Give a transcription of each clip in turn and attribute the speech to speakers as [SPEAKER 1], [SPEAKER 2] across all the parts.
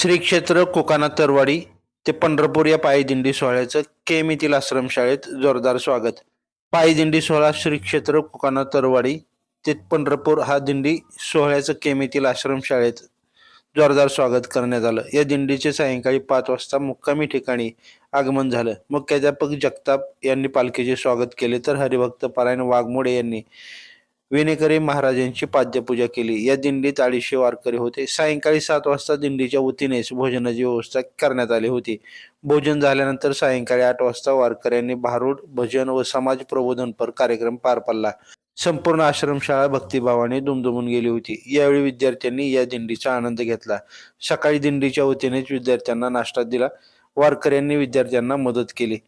[SPEAKER 1] श्री क्षेत्र कोकाना तरवाडी ते पंढरपूर या पायदिंडी सोहळ्याचं केम येथील आश्रमशाळेत जोरदार स्वागत. पायदिंडी सोहळा श्री क्षेत्र कोकाना तरवाडी ते पंढरपूर हा दिंडी सोहळ्याचं केम येथील आश्रमशाळेत जोरदार स्वागत करण्यात आलं. या दिंडीचे सायंकाळी पाच वाजता मुक्कामी ठिकाणी आगमन झालं. मुख्याध्यापक जगताप यांनी पालखीचे स्वागत केले. तर हरिभक्त परायण वाघमोडे यांनी विनेकरी महाराजांची पाद्यपूजा केली. या दिंडीत अडीचशे वारकरी होते. सायंकाळी सात वाजता दिंडीच्या वतीनेच भोजनाची व्यवस्था करण्यात आली होती. भोजन झाल्यानंतर सायंकाळी आठ वाजता वारकऱ्यांनी भारूड भजन व समाज प्रबोधनपर कार्यक्रम पार पडला. संपूर्ण आश्रमशाळा भक्तिभावाने दुमदुमून गेली होती. यावेळी विद्यार्थ्यांनी या दिंडीचा आनंद घेतला. सकाळी दिंडीच्या वतीनेच विद्यार्थ्यांना नाश्ता दिला. वारकऱ्यांनी विद्यार्थ्यांना मदत केली.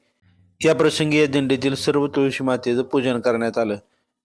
[SPEAKER 1] या प्रसंगी या दिंडीतील सर्व तुळशी मातेचं पूजन करण्यात आलं.